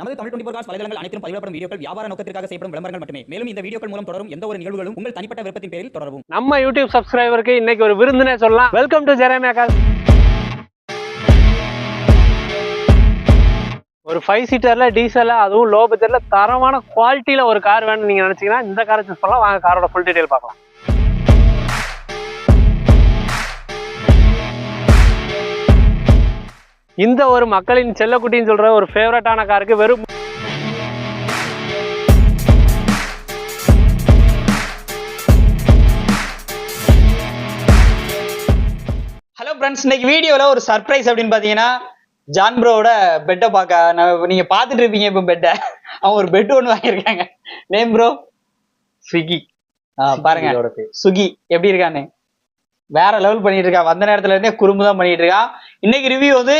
நமது Tamil twenty four cos வலைதளங்கள் அனைத்தும் பதிவிடப்படும் வீடியோக்கள் வியாபார நோக்கத்திற்காக செய்யப்படும் விளம்பரங்கள் மட்டுமே. மேலும் இந்த வீடியோக்கள் மூலம் தொடரும் எந்த ஒரு நிகழ்வுகளும் உங்கள் தனிப்பட்ட விருப்பத்தின் பேரில் தொடரும் நம்ம யூடியூப் சப்ஸ்கிரைபருக்கு இன்னைக்கு ஒரு விருந்தினே சொல்லலாம். வெல்கம் டு ஜெரேமியா ஒரு ஃபைவ் சீட்டர்ல டீசல்ல அதுவும் லோ பட்ஜெட்ல தரமான குவாலிட்டியில ஒரு கார் வேணும்னு நீங்க நினைச்சீங்கன்னா இந்த காரை சூஸ் பண்ணலாம் வாங்க காரோட ஃபுல் டீடைல் பார்க்கலாம். இந்த ஒரு மக்களின் செல்லக்குட்டின்னு சொல்ற ஒரு ஃபேவரட்டான காருக்கு வெறும் ஹலோ ஃப்ரெண்ட்ஸ் இன்னைக்கு வீடியோவில் ஒரு சர்ப்ரைஸ் அப்படின்னு பார்த்தீங்கன்னா ஜான் ப்ரோவோட பெட்டை பார்க்க நான் நீங்கள் பார்த்துட்டு இருப்பீங்க இப்போ பெட்டை அவன் ஒரு பெட் ஒன்று வாங்கியிருக்காங்க. நேம் ப்ரோ ஸ்விக்கி பாருங்க. சுகி எப்படி இருக்கான்னு? வேற லெவல் பண்ணிட்டு இருக்கா. வந்த நேரத்துல இருந்தே குறும்பு தான் பண்ணிட்டு இருக்கா. இன்னைக்கு ரிவ்யூ வந்து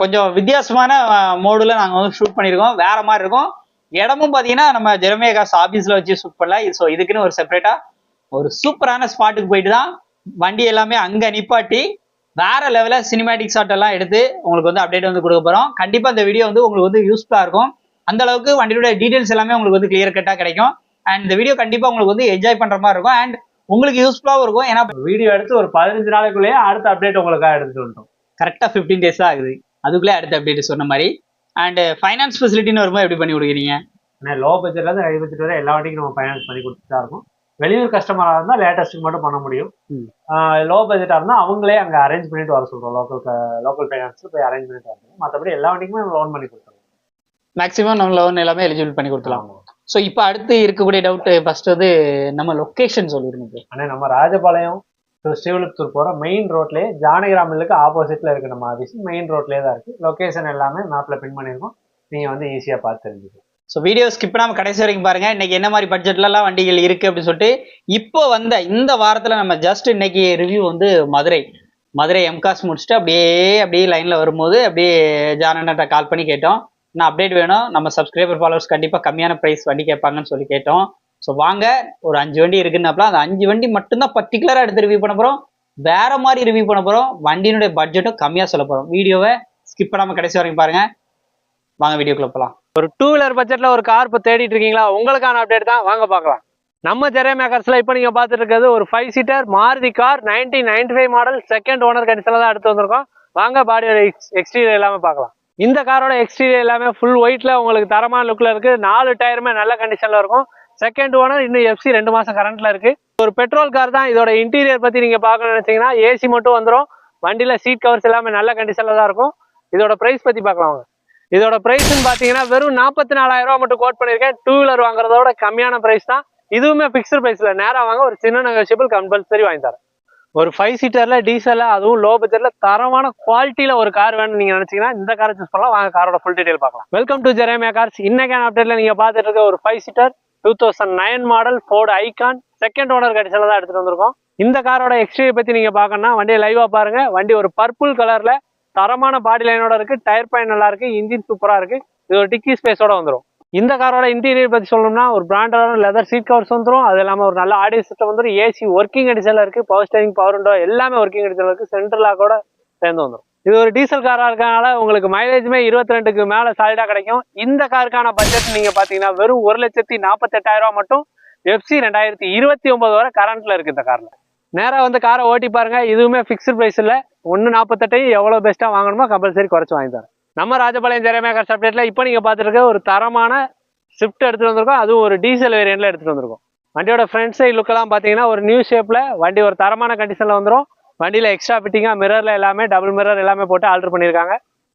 கொஞ்சம் வித்தியாசமான மோடுல நாங்க வந்து ஷூட் பண்ணியிருக்கோம் வேற மாதிரி இருக்கும். இடமும் பாத்தீங்கன்னா நம்ம ஜெரமேகாஸ் ஆபீஸ்ல வச்சு ஷூட் பண்ணல ஸோ இதுக்குன்னு ஒரு செப்பரேட்டா ஒரு சூப்பரான ஸ்பாட்டுக்கு போயிட்டு தான் வண்டி எல்லாமே அங்க நிப்பாட்டி வேற லெவல சினிமேட்டிக் ஷாட் எல்லாம் எடுத்து உங்களுக்கு வந்து அப்டேட் வந்து கொடுக்க போறோம். கண்டிப்பா இந்த வீடியோ வந்து உங்களுக்கு வந்து யூஸ்ஃபுல்லா இருக்கும். அந்த அளவுக்கு வண்டியோட டீடைல்ஸ் எல்லாமே உங்களுக்கு வந்து கிளியர் கட்டா கிடைக்கும். அண்ட் இந்த வீடியோ கண்டிப்பா உங்களுக்கு வந்து என்ஜாய் பண்ற மாதிரி இருக்கும். அண்ட் உங்களுக்கு யூஸ்ஃபுல்லாகவும் இருக்கும். ஏன்னா வீடியோ எடுத்து ஒரு பதினஞ்சு நாளைக்குள்ளேயே அடுத்த அப்டேட் உங்களுக்காக எடுத்துட்டு வந்துட்டோம். கரெக்டாக ஃபிஃப்டீன் டேஸ் தான் ஆகுது. அதுக்குள்ளே அடுத்த அப்டேட் சொன்ன மாதிரி. அண்ட் ஃபைனான்ஸ் ஃபெசிலிட்டின்னு வரும்போது எப்படி பண்ணி கொடுக்குறீங்க? ஆனால் லோ பட்ஜெட்ல இருந்து ஹை பட்ஜெட் வரை எல்லா வண்டிக்கும் நம்ம ஃபைனான்ஸ் பண்ணி கொடுத்துட்டு தான் இருக்கும். வெளியூர் கஸ்டமராக இருந்தால் லேட்டஸ்ட்டுக்கு மட்டும் பண்ண முடியும். லோ பட்ஜெட்டாக இருந்தால் அவங்களே அங்கே அரேஞ்ச் பண்ணிட்டு வர சொல்கிறோம் லோக்கல் லோக்கல் ஃபைனான்ஸில் போய் அரேஞ்ச் பண்ணிட்டு வரணும் மற்றபடி எல்லா வண்டிக்குமே லோன் பண்ணி கொடுத்துருவோம் மேக்ஸிமம் நம்ம லோன் எல்லாமே எலிஜிபிள் பண்ணி கொடுத்துலாம் ஸோ இப்போ அடுத்து இருக்கக்கூடிய டவுட் ஃபர்ஸ்ட் வந்து நம்ம லொக்கேஷன் bro. ஆனால் நம்ம ராஜபாளையம் ஸ்ரீவில்லிபுத்தூர் போகிற மெயின் ரோட்லேயே ஜானகிராம் மில்லுக்கு ஆப்போசிட்டில் இருக்கு நம்ம ஆஃபீஸ் மெயின் ரோட்லேயே தான் இருக்குது லொக்கேஷன் எல்லாமே மேப்பில் பின் பண்ணியிருக்கோம். நீங்கள் வந்து ஈஸியாக பார்த்து தெரிஞ்சுக்கலாம் ஸோ வீடியோ ஸ்கிப் பண்ணாம கடைசி வரைக்கும் பாருங்க. இன்னைக்கு என்ன மாதிரி பட்ஜெட்லலாம் வண்டிகள் இருக்கு அப்படின்னு சொல்லிட்டு இப்போ வந்த இந்த வாரத்துல நம்ம ஜஸ்ட் இன்னைக்கு ரிவ்யூ வந்து மதுரை. மதுரை எம்காஸ் முடிச்சுட்டு அப்படியே அப்படியே லைன்ல வரும்போது அப்படியே ஜானன்ட்ட கால் பண்ணி கேட்டோம். என்ன அப்டேட் வேணும். நம்ம சப்ஸ்கிரைபர் ஃபாலோவர்ஸ் கண்டிப்பாக கம்மியான ப்ரைஸ் வண்டி கேட்பாங்கன்னு சொல்லி கேட்டோம். ஸோ வாங்க ஒரு அஞ்சு வண்டி இருக்குன்னாப்ல அந்த அஞ்சு வண்டி மட்டும்தான் பர்டிகுலராக எடுத்து ரிவ்யூ பண்ண போகிறோம் வேற மாதிரி ரிவ்யூ பண்ண போகிறோம் வண்டியினுடைய பட்ஜெட்டும் கம்மியாக சொல்ல போகிறோம் வீடியோவை ஸ்கிப் பண்ணாமல் கடைசி வரைக்கும் பாருங்க. வாங்க வீடியோக்குள்ள போகலாம் ஒரு டூ வீலர் பட்ஜெட்ல ஒரு கார் இப்போ தேடிட்டு இருக்கீங்களா? உங்களுக்கான அப்டேட் தான். வாங்க பார்க்கலாம். நம்ம ஜெரே மேக்கர்ஸ்ல இப்போ நீங்க பார்த்துட்டு இருக்கிறது ஒரு five seater Maruti car nineteen ninety five model second owner கண்டிஷன்ல தான் எடுத்து வந்திருக்கோம். வாங்க பாடியோட எக்ஸ்டீரியர் எல்லாமே பார்க்கலாம். இந்த காரோட எக்ஸ்டீரியர் எல்லாமே ஃபுல் ஒயிட்ல உங்களுக்கு தரமான லுக்ல இருக்கு. நாலு டயருமே நல்ல கண்டிஷன்ல இருக்கும். செகண்ட் ஓனர் இன்னும் எஃப்சி ரெண்டு மாசம் கரண்ட்ல இருக்கு. ஒரு பெட்ரோல் கார் தான் இதோட இன்டீரியர் பத்தி நீங்க பார்க்கணும்னு நினைச்சீங்கன்னா ஏசி மட்டும் வந்துடும் வண்டியில சீட் கவர்ஸ் எல்லாமே நல்ல கண்டிஷன்ல தான் இருக்கும். இதோட பிரைஸ் பத்தி பார்க்கலாம் இதோட பிரைஸ்னு பாத்தீங்கன்னா வெறும் நாற்பத்தி நாலாயிரம் ரூபா மட்டும் கோட் பண்ணிருக்கேன். டூ வீலர் வாங்குறதோட கம்மியான பிரைஸ் தான். இதுவுமே பிக்சர் பிரைஸ்ல நேராக வாங்க. ஒரு சின்ன நெகோசியபிள் கம்பல்சரி வாங்கி தரேன். ஒரு ஃபைவ் சீட்டர்ல டீசல்ல அதுவும் லோ பட்ஜெட்ல தரமான குவாலிட்டியில ஒரு கார் வேணும்னு நீங்க நினைச்சீங்கன்னா இந்த காரை சூஸ் பண்ணலாம். வாங்க காரோட ஃபுல் டீடைல் பார்க்கலாம். வெல்கம் டு ஜெரேமியா கார்ஸ் இன்னைக்கான அப்டேட்ல நீங்க பார்த்துட்டு இருக்க ஒரு five seater two thousand nine model Ford Ikon second owner கண்டிஷன்ல தான் எடுத்துட்டு வந்திருக்கோம். இந்த காரோட எக்ஸ்டீரியர் பத்தி நீங்க பார்க்கணும்னா வண்டியை லைவா பாருங்க. வண்டி ஒரு பர்பிள் கலர்ல தரமான பாடி லைனோட இருக்கு. டயர் பாயிண்ட் நல்லா இருக்கு. இன்ஜின் சூப்பரா இருக்கு. இது ஒரு டிக்கி ஸ்பேஸோட வந்துடும் இந்த காரோட இன்டீரியர் பற்றி சொல்லணும்னா ஒரு பிராண்டடான லெதர் சீட் கவர்ஸ் வந்துடும் அது இல்லாமல் ஒரு நல்ல ஆடியோ சிஸ்டம் வந்துடும் ஏசி ஒர்க்கிங் கண்டிஷன்ல இருக்குது பவர் ஸ்டேரிங் பவர் விண்டோ எல்லாமே ஒர்க்கிங் கண்டிஷன்ல இருக்குது சென்ட்ரல் லாக்கோட சேர்ந்து வந்துடும் இது ஒரு டீசல் காராக இருக்கனால உங்களுக்கு மைலேஜுமே இருபத்தி ரெண்டுக்கு மேலே சாலிடாக கிடைக்கும். இந்த காருக்கான பட்ஜெட் நீங்கள் பார்த்தீங்கன்னா வெறும் ஒரு லட்சத்தி நாற்பத்தெட்டாயிரம் மட்டும் எஃப்சி ரெண்டாயிரத்தி இருபத்தி ஒம்பது வரை கரண்டில் இருக்குது இந்த காரில். நேராக வந்து காரை ஓட்டி பாருங்க. இதுவுமே ஃபிக்ஸ்டு ப்ரைஸில் ஒன்று நாற்பத்தெட்டையும் எவ்வளோ பெஸ்ட்டாக வாங்கணுமோ கம்பல்சரி குறைச்சி வாங்கி தரேன். நம்ம ராஜபாளையம் ஜெரமேக்கர் அப்டேட்டில் இப்போ நீங்கள் பார்த்துருக்க ஒரு தரமான ஸ்விஃப்ட் எடுத்துகிட்டு வந்திருக்கோம். அதுவும் ஒரு டீசல் வேரியண்ட்டில் எடுத்துகிட்டு வந்திருக்கோம். வண்டியோட ஃப்ரண்ட் சைடு லுக்கெல்லாம் பார்த்தீங்கன்னா ஒரு நியூ ஷேப்பில் வண்டி ஒரு தரமான கண்டிஷனில் வந்துடும் வண்டியில் எக்ஸ்ட்ரா ஃபிட்டிங்காக மிரரில் எல்லாமே டபுள் மிரர் எல்லாமே போட்டு ஆல்டர் பண்ணியிருக்காங்க.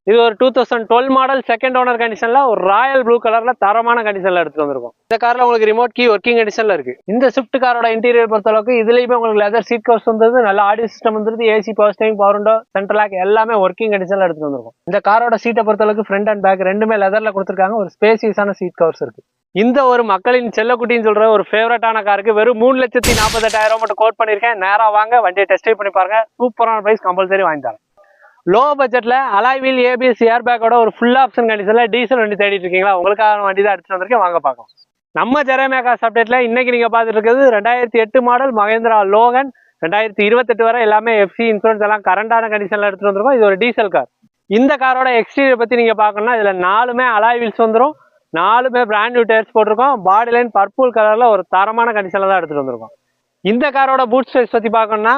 இது ஒரு two thousand twelve model second owner கண்டிஷன்ல ஒரு ராயல் ப்ளூ கலர்ல தரமான கண்டிஷன்ல எடுத்துகிட்டு வந்திருக்கும். இந்த கார்ல உங்களுக்கு ரிமோட் கீ ஒர்க்கிங் கண்டிஷன்ல இருக்கு. இந்த ஸ்விஃப்ட் காரோட இன்டீரியர் பொறுத்த அளவுக்கு இதுலயுமே உங்களுக்கு லெதர் சீட் கவர்ஸ் வந்தது நல்ல ஆடியோ சிஸ்டம் வந்துருது AC power steering power window central lock எல்லாமே ஒர்க்கிங் கண்டிஷன்ல எடுத்து வந்திருக்கும். இந்த காரோட சீட்டை பொறுத்த அளவுக்கு ஃப்ரண்ட் அண்ட் பேக் ரெண்டுமே லெதர்ல கொடுத்துருக்காங்க. ஒரு ஸ்பேசியஸான சீட் கவர்ஸ் இருக்கு. இந்த ஒரு மக்களின் செல்லக்குட்டின்னு சொல்ற ஒரு ஃபேவரட்டான காருக்கு வெறும் மூணு லட்சத்தி நாற்பத்தெட்டாயிரம் மட்டும் கோட் பண்ணிருக்கேன். நேராக வாங்க வண்டியை டெஸ்ட் பண்ணி பாருங்க. சூப்பரான பிரைஸ் கம்பல்சரி வாங்கி தரேன். லோ பட்ஜெட்ல அலாய் வீல் ஏபிஎஸ் ஏர் பேக்கோட ஒரு ஃபுல் ஆப்ஷன் கண்டிஷன்ல டீசல் வண்டி தேடிட்டு இருக்கீங்களா? உங்களுக்காக வண்டி தான் அடிச்சு வந்திருக்கேன். வாங்க பார்க்கலாம். நம்ம ஜெரமேகா அப்டேட்ல இன்னைக்கு நீங்க பார்த்துட்டு இருக்கிறது ரெண்டாயிரத்தி எட்டு மாடல் மகேந்திரா லோகன் ரெண்டாயிரத்தி இருபத்தெட்டு வரை எல்லாமே எஃப்சி இன்சூரன்ஸ் எல்லாம் கரண்டான கண்டிஷன்ல எடுத்துகிட்டு வந்திருக்கோம். இது ஒரு டீசல் கார் இந்த காரோட எக்ஸ்டீரியர் பத்தி நீங்க பார்க்கணும்னா இதுல நாலுமே அலாய் வீல்ஸ் வந்துரும். நாலுமே பிராண்ட் நியூ டயர்ஸ் போட்டிருக்கோம். பாடி லைன் பர்பிள் கலர்ல ஒரு தரமான கண்டிஷன்ல தான் எடுத்துட்டு வந்திருக்கோம். இந்த காரோட பூட் ஸ்பேஸ் பத்தி பார்க்கணும்னா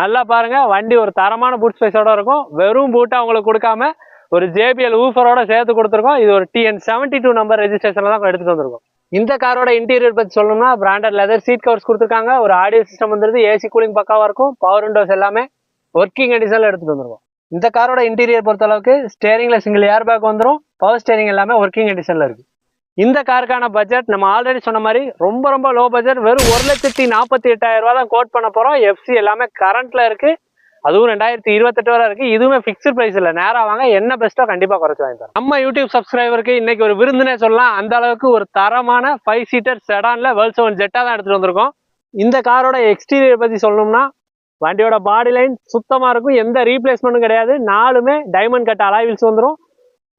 நல்லா பாருங்க. வண்டி ஒரு தரமான பூட் ஸ்பேஸோட இருக்கும். வெறும் பூட்டை அவங்களுக்கு கொடுக்காம ஒரு ஜேபிஎல் ஊஃபரோட சேர்த்து கொடுத்துருக்கோம். இது ஒரு டிஎன் செவன்டி டூ நம்பர் ரெஜிஸ்ட்ரேஷன்ல தான் எடுத்துட்டு வந்திருக்கோம். இந்த காரோட இன்டீரியர் பற்றி சொல்லணும்னா பிராண்டட் லெதர் சீட் கவர்ஸ் கொடுத்துருக்காங்க. ஒரு ஆடியோ சிஸ்டம் வந்துருது. ஏசி கூலிங் பக்காவாக இருக்கும். பவர் விண்டோஸ் எல்லாமே ஒர்க்கிங் கண்டிஷனில் எடுத்துட்டு வந்துருக்கோம். இந்த காரோட இன்டீரியர் பொறுத்தளவுக்கு ஸ்டேரிங்கில் சிங்கிள் ஏர் பேக் வந்துடும் பவர் ஸ்டேரிங் எல்லாமே ஒர்க்கிங் கண்டிஷனில் இருக்குது இந்த காருக்கான பட்ஜெட் நம்ம ஆல்ரெடி சொன்ன மாதிரி ரொம்ப ரொம்ப லோ பட்ஜெட் வெறும் ஒரு லட்சத்தி நாற்பத்தி எட்டாயிரம் ரூபா தான் கோட் பண்ண போகிறோம் எஃப்சி எல்லாமே கரண்ட்ல இருக்கு. அதுவும் ரெண்டாயிரத்தி இருபத்தெட்டு வரை இருக்கு. இதுவுமே ஃபிக்ஸ்ட் பிரைஸ் இல்லை. நேராக வாங்க. என்ன பெஸ்ட்டோ கண்டிப்பாக குறைச்சி வாங்கி தரோம் நம்ம யூடியூப் சப்ஸ்கிரைபருக்கு இன்னைக்கு ஒரு விருந்துனே சொல்லலாம். அந்த அளவுக்கு ஒரு தரமான ஃபைவ் சீட்டர் செடான்ல வேர்ல்ட் செவன் ஜெட்டாக தான் எடுத்துட்டு வந்திருக்கோம். இந்த காரோட எக்ஸ்டீரியர் பற்றி சொல்லணும்னா வண்டியோட பாடி லைன் சுத்தமாக இருக்கும். எந்த ரீப்ளேஸ்மெண்ட்டும் கிடையாது. நாலுமே டைமண்ட் கட் அலாய்வில்ஸ் வந்துடும்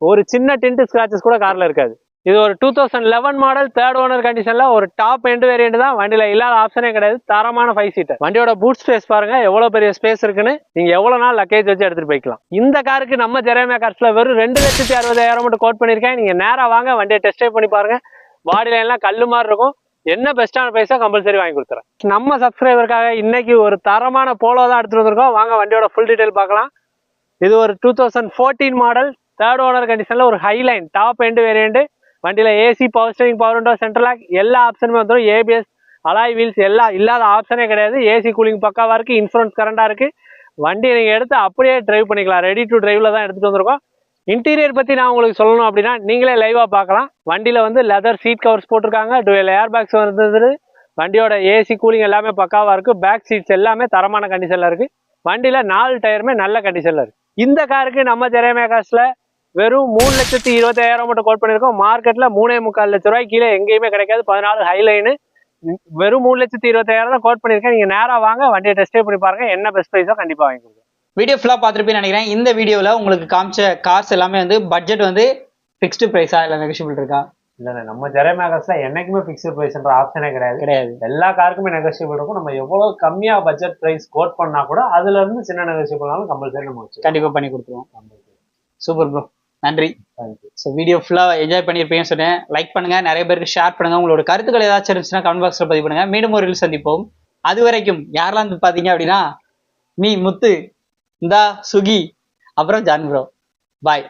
ஒரு சின்ன டிண்ட் ஸ்க்ராச்சஸ் கூட காரில் இருக்காது. இது ஒரு two thousand eleven model third owner கண்டிஷன்ல ஒரு டாப் எண்ட் வேரியன்ட் தான். வண்டியில இல்லாத ஆப்ஷனே கிடையாது. தரமான ஃபைவ் சீட்டர் வண்டியோட பூட் ஸ்பேஸ் பாருங்க எவ்வளவு பெரிய ஸ்பேஸ் இருக்குன்னு. நீங்க எவ்வளவு நாள் லக்கேஜ் வச்சு எடுத்துட்டு போய்க்கலாம். இந்த காருக்கு நம்ம ஜெரேமியா கார்ஸ்ல வெறும் ரெண்டு லட்சத்தி அறுபதாயிரம் மட்டும் கோட் பண்ணிருக்கேன். நீங்க நேரா வாங்க வண்டியை டெஸ்ட் ட்ரைவ் பண்ணி பாருங்க. பாடி லைன்லாம் கல்லு மாதிரி இருக்கும். என்ன பெஸ்ட்டான பிரைஸா கம்பல்சரி வாங்கி கொடுத்துறேன். நம்ம சப்ஸ்கிரைபருக்காக இன்னைக்கு ஒரு தரமான போலோ தான் எடுத்துட்டு வந்திருக்கோம். வாங்க வண்டியோட ஃபுல் டீடைல் பார்க்கலாம். இது ஒரு two thousand fourteen model third owner கண்டிஷன்ல ஒரு ஹைலைன் டாப் எண்ட் வேரியண்ட் வண்டியில் AC power steering power window central lock எல்லா ஆப்ஷனுமே வந்துடும் ஏபிஎஸ் அலாய் வீல்ஸ் எல்லா இல்லாத ஆப்ஷனே கிடையாது. ஏசி கூலிங் பக்காவாக இருக்குது இன்சூரன்ஸ் கரண்டாக இருக்குது வண்டியை நீங்கள் எடுத்து அப்படியே டிரைவ் பண்ணிக்கலாம். ரெடி டு டிரைவில் தான் எடுத்துகிட்டு வந்திருக்கோம். இன்டீரியர் பற்றி நான் உங்களுக்கு சொல்லணும் அப்படின்னா நீங்களே லைவாக பார்க்கலாம். வண்டியில் வந்து லெதர் சீட் கவர்ஸ் போட்டிருக்காங்க. டுவெல் ஏர் பேக்ஸ் வந்துருது. வண்டியோட ஏசி கூலிங் எல்லாமே பக்காவாக இருக்குது பேக் சீட்ஸ் எல்லாமே தரமான கண்டிஷனில் இருக்குது வண்டியில் நாலு டயருமே நல்ல கண்டிஷனில் இருக்குது இந்த காருக்கு நம்ம ஜெரேமியா காசில் வெறும் மூணு லட்சத்தி இருபத்தாயிரம் மட்டும் கோட் பண்ணியிருக்கோம். மார்க்கெட்ல மூணே முக்கால் லட்ச ரூபாய் கீழே எங்கேயுமே கிடைக்காது. பதினாலு ஹைலைனு வெறும் மூணு லட்சத்தி இருபத்தாயிரம் தான் கோட் பண்ணியிருக்கேன். நீங்க நேரா வாங்க வண்டியை டெஸ்ட் பண்ணி பாருங்க. என்ன பெஸ்ட் ப்ரைஸோ கண்டிப்பா வாங்கி கொடுங்க. வீடியோ ஃபுல்லாக பார்த்துருப்பேன்னு நினைக்கிறேன். இந்த வீடியோவில் உங்களுக்கு காமிச்ச கார்ஸ் எல்லாமே வந்து பட்ஜெட் வந்து ஃபிக்ஸ்டு ப்ரைஸா இல்லை நெகோஷியபிள் இருக்கா? இல்ல நம்ம ஜெரேமியா காஸ்ட்ல என்னைக்குமே ஃபிக்ஸ்ட் ப்ரைஸ்ன்ற ஆப்ஷனே கிடையாது. கிடையாது. எல்லா காருக்குமே நெகோசியபிள் இருக்கும். நம்ம எவ்வளவு கம்மியா பட்ஜெட் பிரைஸ் கோட் பண்ணா கூட அதுல இருந்து சின்ன நெகோசியபிள்னாலும் கம்பல்சரி நம்ம வச்சு கண்டிப்பாக பண்ணி கொடுத்துருவோம். சூப்பர் ப்ரோ நன்றி. ஸோ வீடியோ ஃபுல்லாக என்ஜாய் பண்ணியிருப்பீங்கன்னு சொன்னேன். லைக் பண்ணுங்க நிறைய பேருக்கு ஷேர் பண்ணுங்க. உங்களோட கருத்துக்கள் ஏதாச்சும் இருந்துச்சுன்னா கமெண்ட் பாக்ஸில் பதிவு பண்ணுங்க. மீண்டும் ஒரு சந்திப்போம். அது வரைக்கும் யாரெல்லாம் வந்து பார்த்தீங்க அப்படின்னா மீ முத்து இந்தா சுகி அப்புறம் ஜான்ப்ரோ பாய்